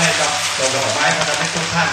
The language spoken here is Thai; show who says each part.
Speaker 1: ให้กับดอกไม้มาทำให้ทุกท่าน